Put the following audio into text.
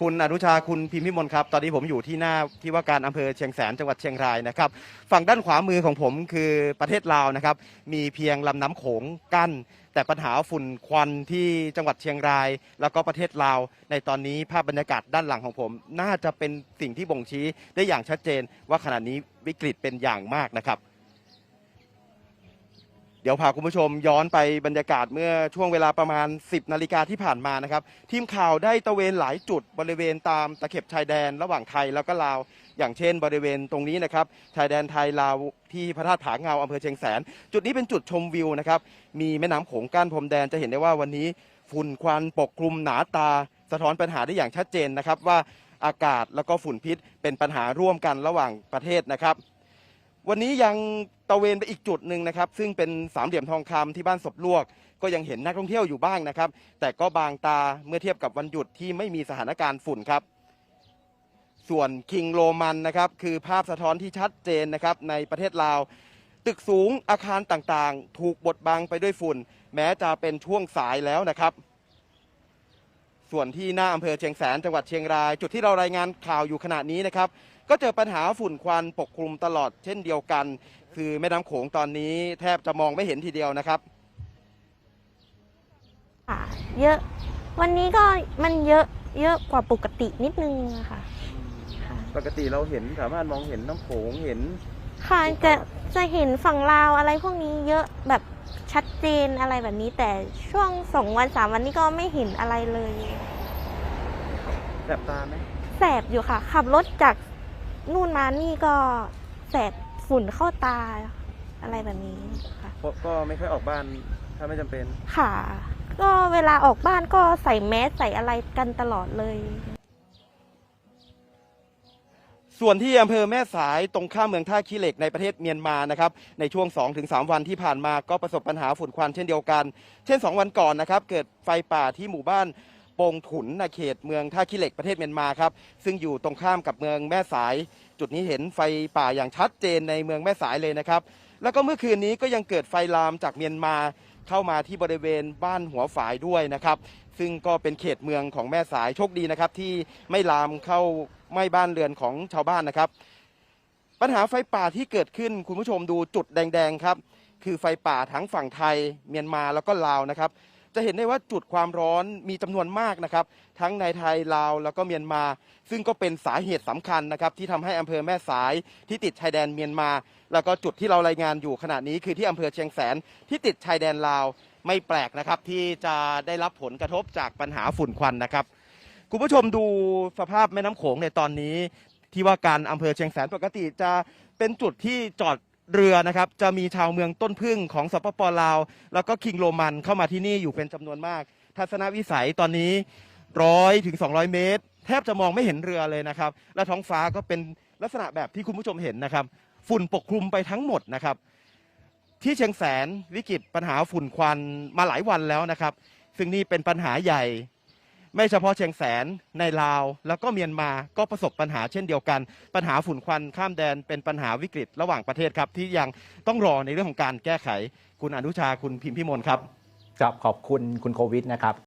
คุณอนุชาคุณพิมพิมลครับ ตอนนี้ผมอยู่ที่หน้าที่ว่าการอำเภอเชียงแสนจังหวัดเชียงรายนะครับ ฝั่งด้านขวามือของผมคือประเทศลาวนะครับ มีเพียงลำน้ำโขงกั้น แต่ปัญหาฝุ่นควันที่จังหวัดเชียงราย แล้วก็ประเทศลาว ในตอนนี้ภาพบรรยากาศด้านหลังของผม น่าจะเป็นสิ่งที่บ่งชี้ได้อย่างชัดเจน ว่าขณะนี้วิกฤตเป็นอย่างมากนะครับ เดี๋ยวพาคุณผู้ชมย้อนไปบรรยากาศเมื่อช่วงเวลาประมาณ 10นาฬิกาที่ผ่านมานะครับ ทีมข่าวได้ตระเวนหลายจุดบริเวณตามตะเข็บชายแดนระหว่างไทยแล้วก็ลาว อย่างเช่น บริเวณตรงนี้นะครับชายแดนไทยลาวที่พระธาตุผาเงาอำเภอเชียงแสน จุดนี้เป็นจุดชมวิวนะครับมีแม่น้ำโขงกั้นพรมแดนจะเห็นได้ว่าวันนี้ฝุ่นควันปกคลุมหนาตา สะท้อนปัญหาได้อย่างชัดเจนนะครับว่าอากาศแล้วก็ฝุ่นพิษเป็นปัญหาร่วมกันระหว่างประเทศนะครับ วันนี้ยัง ตะเวนไปอีกจุดหนึ่งนะครับ ซึ่งเป็นสามเหลี่ยมทองคำที่บ้านศพลวก ก็ยังเห็นนักท่องเที่ยวอยู่บ้างนะครับ แต่ก็บางตาเมื่อเทียบกับวันหยุดที่ไม่มีสถานการณ์ฝุ่นครับ ส่วนคิงโรมันนะครับ คือภาพสะท้อนที่ชัดเจนนะครับในประเทศลาว ตึกสูงอาคารต่างๆ ถูกบดบังไปด้วยฝุ่น แม้จะเป็นช่วงสายแล้วนะครับ ส่วนที่หน้าอำเภอเชียงแสนจังหวัดเชียงราย จุดที่เรารายงานข่าวอยู่ขณะนี้นะครับก็เจอปัญหาฝุ่นควันปกคลุมตลอดเช่นเดียวกัน คือแม่น้ำโขงตอนนี้แทบจะมองไม่เห็นทีเดียวนะครับค่ะเยอะวันนี้ก็มันเยอะเยอะกว่าปกตินิดนึงอะค่ะค่ะ ปกติเราเห็นสามารถมองเห็นน้ำโขงเห็น ค่ะจะจะเห็นฝั่งลาวอะไรพวกนี้เยอะแบบ ชัดเจนอะไรแบบนี้ แต่ช่วงสองวันสามวันนี้ก็ไม่เห็นอะไรเลย แสบตาไหมแสบอยู่ค่ะ ขับรถจากนู่นมานี่ก็แสบฝุ่นเข้าตาอะไรแบบนี้ค่ะก็ไม่ค่อยออกบ้าน ถ้าไม่จำเป็น ค่ะ ก็เวลาออกบ้านก็ใส่แมสใส่อะไรกันตลอดเลย ส่วนที่อำเภอแม่สายตรงข้ามเมืองท่าขี้เหล็กในประเทศเมียนมานะครับในช่วง 2-3 วันที่ผ่านมาก็ประสบปัญหาฝุ่นควันเช่นเดียวกัน เช่น 2 วันก่อนนะครับ เกิดไฟป่าที่หมู่บ้านโปงถุนในเขตเมืองท่าขี้เหล็กประเทศเมียนมาครับซึ่งอยู่ตรงข้ามกับเมืองแม่สาย จุดนี้เห็นไฟป่าอย่างชัดเจนในเมืองแม่สายเลยนะครับ แล้วก็เมื่อคืนนี้ก็ยังเกิดไฟลามจากเมียนมา เข้ามาที่บริเวณบ้านหัวฝายด้วยนะครับ ซึ่งก็เป็นเขตเมืองของแม่สายโชคดีนะครับ ที่ไม่ลามเข้าไหม้บ้านเรือนของชาวบ้านนะครับ ปัญหาไฟป่าที่เกิดขึ้นคุณผู้ชมดูจุดแดงๆครับ คือไฟป่าทั้งฝั่งไทยเมียนมาแล้วก็ลาวนะครับ จะเห็นได้ว่าจุดความร้อนมีจำนวนมากนะครับ ทั้งในไทยลาวแล้วก็เมียนมา ซึ่งก็เป็นสาเหตุสำคัญนะครับ ที่ทำให้อำเภอแม่สายที่ติดชายแดนเมียนมา แล้วก็จุดที่เรารายงานอยู่ขณะนี้คือที่อำเภอเชียงแสนที่ติดชายแดนลาวไม่แปลกนะครับ ที่จะได้รับผลกระทบจากปัญหาฝุ่นควันนะครับคุณผู้ชมดูสภาพแม่น้ำโขงในตอนนี้ ที่ว่าการอำเภอเชียงแสนปกติจะเป็นจุดที่จอด เรือนะครับจะมีชาวเมืองต้นพึ่งของสปปลาว แล้วก็คิงโรมันเข้ามาที่นี่อยู่เป็นจำนวนมาก ทัศนวิสัยตอนนี้ร้อยถึง200 เมตร แทบจะมองไม่เห็นเรือเลยนะครับ และท้องฟ้าก็เป็นลักษณะแบบที่คุณผู้ชมเห็นนะครับ ฝุ่นปกคลุมไปทั้งหมดนะครับ ที่เชียงแสนวิกฤตปัญหาฝุ่นควันมาหลายวันแล้วนะครับ ซึ่งนี่เป็นปัญหาใหญ่ ไม่เฉพาะเชียงแสนในลาว แล้วก็เมียนมาก็ประสบปัญหาเช่นเดียวกัน ปัญหาฝุ่นควันข้ามแดนเป็นปัญหาวิกฤตระหว่างประเทศครับ ที่ยังต้องรอในเรื่องของการแก้ไข คุณอนุชาคุณพิมพิมลครับ ครับขอบคุณคุณโควิดนะครับ